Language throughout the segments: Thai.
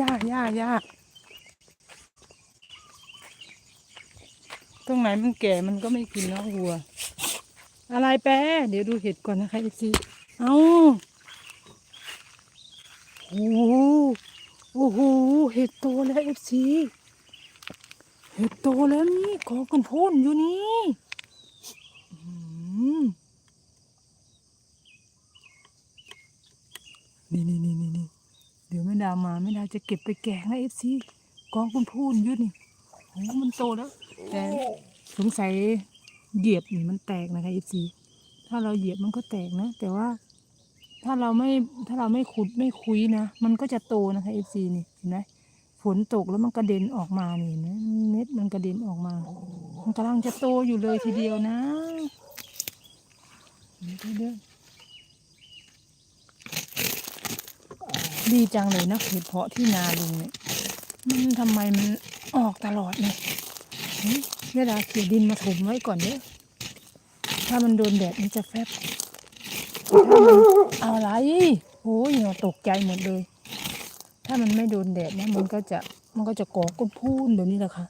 หญ้าหญ้าหญ้าตรงไหนมันแก่มันก็ไม่กินเนาะวัว อะไรแปะเดี๋ยวดูเห็ดก่อนนะคะเอซีเอาโอ้โหโอ้โหเห็ดโตแล้วเอฟซีเห็ดโตแล้วนี่กองกันพ่นอยู่นี้นี่นี่นี่ ดี๋ยวแม่ดามาแม่ดาจะเก็บไปแกงนะเอฟซีกองกันพ่นยู่นี่โอ้มันโตแล้ว แต่สงสัยเหยียบนี่มันแตกนะคะเอฟซีถ้าเราเหยียบมันก็แตกนะ แต่ว่า ถ้าเราไม่ถ้าเราไม่ขุดไม่คุยนะมันก็จะโตนะคะเอฟซีนี่เห็นไหมฝนตกแล้วมันกระเด็นออกมานี่นไหมเม็ดมันกระเด็นออกมา มันกำลังจะโตอยู่เลยทีเดียวนะเดี๋ยว ดีจังเลยนะเห็ดเพาะที่นาลุงเนี่ยมันทำไมมันออกตลอดเนี่ยเฮ้ยเวลาเขี่ยดินมาถมไว้ก่อนเด้อถ้ามันโดนแดดมันจะแฟบเอาอะไรโอ้ยตกใจหมดเลย ถ้ามันไม่โดนแดดนะมันก็จะมันก็จะก่อก้นพูนแบบนี้แหละค่ะ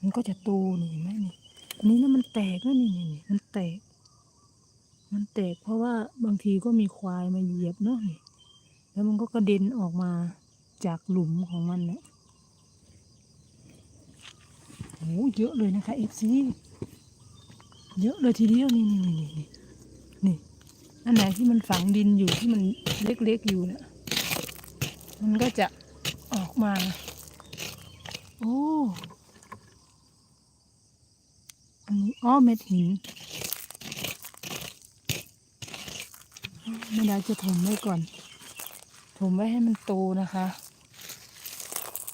มันก็จะโตนี่เห็นไหมนี่อันนี้นะมันแตกนะนี่นี่นี่มันแตก มันแตกเพราะว่าบางทีก็มีควายมาเหยียบเนาะนี่ แล้วมันก็กระเด็นออกมาจากหลุมของมันเนี่ยโอ้เยอะเลยนะคะเอฟซีเยอะเลยทีเดียวนี่นี่นี่นี่นี่อันไหนที่มันฝังดินอยู่ที่มันเล็กๆอยู่เนะี่ยมันก็จะออกมา โอ้อันนี้อ้อเม็ดหินไม่ได้จะถมไว้ก่อน ถมไว้ให้มันโตนะคะ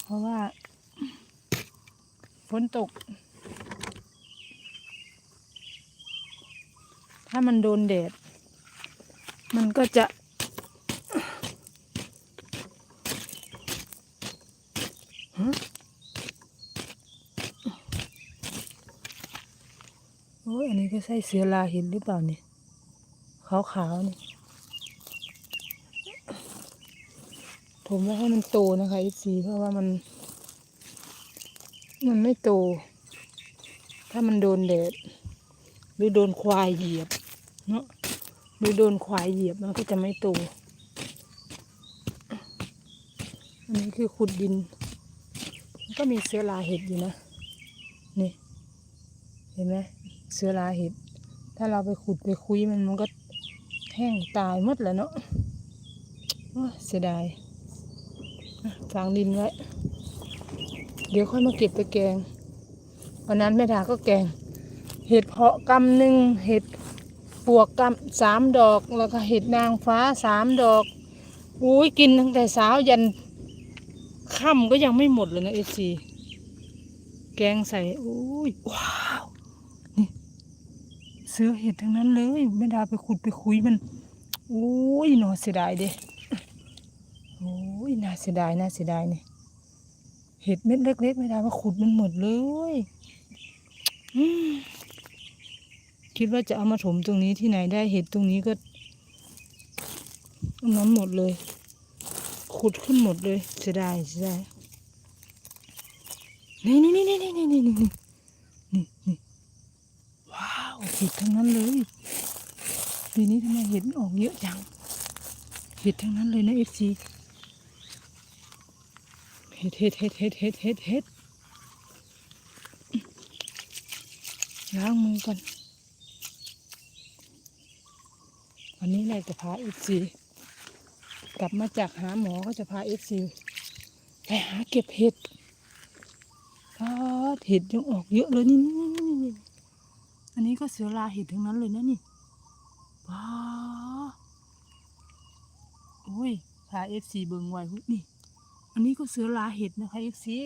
เพราะว่าฝนตก ถ้ามันโดนแดด มันก็จะฮะโอ้ยอันนี้ก็ใช่เสือลาหินหรือเปล่าเนี่ยขาวๆนี่ ผมว่ให้มันโตนะคะอีซีเพราะว่ามัน มันไม่โต ถ้ามันโดนแดดหรือโดนควายเหยียบเนาะหรือโดนควายเหยียบมันก็จะไม่โตอันนี้คือขุดดิน ก็มีเสือลาเห็ดอยู่นะนี่เห็นไหมเสือลาเห็ด ถ้าเราไปขุดไปคุยมันมันก็แห้งตายหมดแล้วเนาะเสียดาย ฝังดินไว้ เดี๋ยวค่อยมาเก็บไปแกง วันนั้นแม่ดาก็แกง เห็ดเพาะกำหนึ่งเห็ดปวกกำสามดอก แล้วก็เห็ดนางฟ้าสามดอก อุ้ยกินตั้งแต่เช้ายันค่ำก็ยังไม่หมดเลยนะเอซีแกงใส่อุ้ยว้าวนี่เสือเห็ดทั้งนั้นเลยแม่ดาไปขุดไปคุยมันโอ้ยน่าเสียดายเด้อ เสียดายน่าเสียดายนี่เห็ดเม็ดเล็กๆไม่ได้ว่าขุดมันหมดเลยคิดว่าจะเอามาถมตรงนี้ที่ไหนได้เห็ดตรงนี้ก็น้ำหมดเลย ขุดขึ้นหมดเลยเสียดายเสียดายนี่นี่นี่นี่นี่นี่นี่นี่นี่นี่ว้าวเห็ดทั้งนั้นเลยทีนี้ทำไมเห็ดออกเยอะจังเห็ดทั้งนั้นเลยนะเอฟซี เฮ็ดเฮ็ดเฮ็ดเฮ็ดเฮ็ดเฮ็ดเฮ็ดล้างมือก่อน วันนี้นาจะพาเอฟซีกลับมาจากหาหมอก็จะพาเอฟซีไปหาเก็บเห็ดพาดเห็ดยังออกเยอะเลยนี่นี่อันนี้ก็เสือลาเห็ดทั้งนั้นเลยนะนี่ว้าโอ้ยพาเอฟซีเบิ่งไว้หุ้ยนี่ อันนี้ก็เสือลาเห็ดนะคะเอฟซี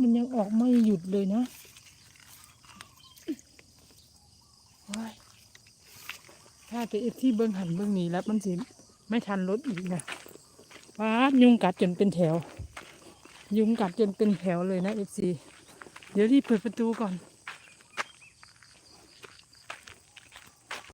มันยังออกไม่หยุดเลยนะว้ายถ้าแต่เอฟซีเบิ้งหันเบิ้งหนีแล้วมันสิไม่ทันรถอีกนะว้ายุงกัดจนเป็นแถว ยุงกัดจนเป็นแถวเลยนะเอฟซีเดี๋ยวรีบเปิดประตูก่อน